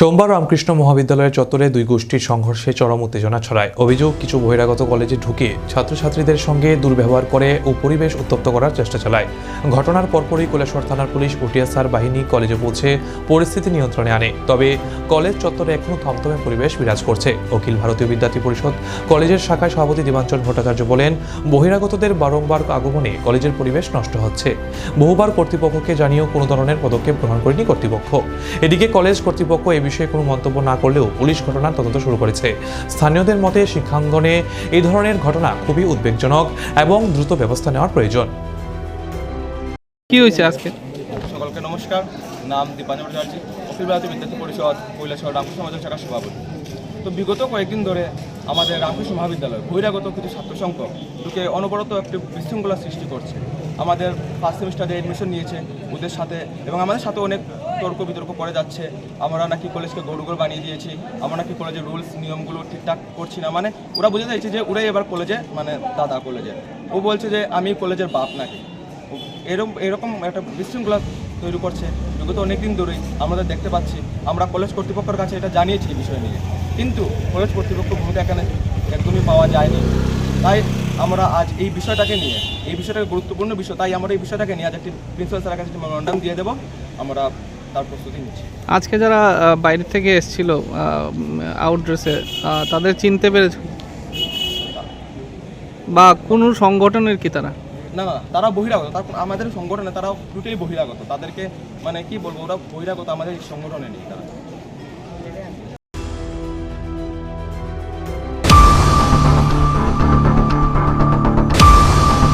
সোমবার রামকৃষ্ণ মহাবিদ্যালয়ের চত্বরে দুই গোষ্ঠীর সংঘর্ষে চরম উত্তেজনা ছড়ায়। অভিযোগ, কিছু বহিরাগত কলেজে ঢুকে ছাত্রছাত্রীদের সঙ্গে দুর্ব্যবহার করে ও পরিবেশ উত্তপ্ত করার চেষ্টা চালায়। ঘটনার পরপরই কৈলাসহর থানার পুলিশ ও বাহিনী কলেজে পৌঁছে পরিস্থিতি নিয়ন্ত্রণে আনে। তবে কলেজ চত্বরে এখনও থমথমে পরিবেশ বিরাজ করছে। অখিল ভারতীয় বিদ্যার্থী পরিষদ কলেজের শাখায় সভাপতি দেবাঞ্চল ভট্টাচার্য বলেন, বহিরাগতদের বারংবার আগমনে কলেজের পরিবেশ নষ্ট হচ্ছে। বহুবার কর্তৃপক্ষকে জানিয়েও কোনো ধরনের পদক্ষেপ গ্রহণ করেনি কর্তৃপক্ষ। এদিকে কলেজ কর্তৃপক্ষ এ বিষয়ে কোনো মন্তব্য না করলেও পুলিশ ঘটনার তদন্ত শুরু করেছে। স্থানীয়দের মতে শিক্ষাঙ্গনে এই ধরনের ঘটনা খুবই উদ্বেগজনক এবং দ্রুত ব্যবস্থা নেওয়ার প্রয়োজন। কি হয়েছে আজকে? সকলকে নমস্কার। নাম দীপাঞ্জন ভট্টাচার্য অখিল ভারতীয় বিদ্যার্থী পরিষদ কৈলাসহর রামকৃষ্ণ সমাজের শাখার সভাপতি। তো বিগত কয়েকদিন ধরে আমাদের রামকৃষ্ণ মহাবিদ্যালয় বহিরাগত কিছু ছাত্র সংখ্যক ঢুকে অনবরত একটি বিশৃঙ্খলা সৃষ্টি করছে। আমাদের ফার্স্ট সেমিস্টারে অ্যাডমিশন নিয়েছে, ওদের সাথে এবং আমাদের সাথে অনেক তর্ক বিতর্ক করে যাচ্ছে। আমরা নাকি কলেজকে গরুগর বানিয়ে দিয়েছি, আমরা নাকি কলেজের রুলস নিয়মগুলো ঠিকঠাক করছি না। মানে ওরা বুঝে যাচ্ছে যে ওরাই এবার কলেজে মানে দাদা কলেজে ও বলছে যে আমি কলেজের বাপ নাকি। এরকম এরকম একটা বিশৃঙ্খলা তৈরি করছে। বিগত অনেক দিন ধরেই আমরা দেখতে পাচ্ছি, আমরা কলেজ কর্তৃপক্ষের কাছে এটা জানিয়েছি বিষয় নিয়ে। কিন্তু কলেজ কর্তৃপক্ষ ভূমিকা এখানে একদমই পাওয়া যায়নি। তাই আমরা আজ এই বিষয়টাকে নিয়ে এই বিষয়টাকে গুরুত্বপূর্ণ বিষয় তাই আমরা এই বিষয়টাকে নিয়ে আজ একটি প্রিন্সিপাল স্যারের কাছে মেমোরান্ডাম দিয়ে দেবো। আমরা তার প্রস্তুতি নিচ্ছি। আজকে যারা বাইরে থেকে এসেছিল আউট ড্রেসে তাদের চিনতে পেরেছ বা কোনো সংগঠনের কি তারা? না না তারা বহিরাগত তার আমাদের সংগঠনে তারা দুটোই বহিরাগত। তাদেরকে মানে কি বলব ওরা বহিরাগত আমাদের সংগঠনে নেই তারা।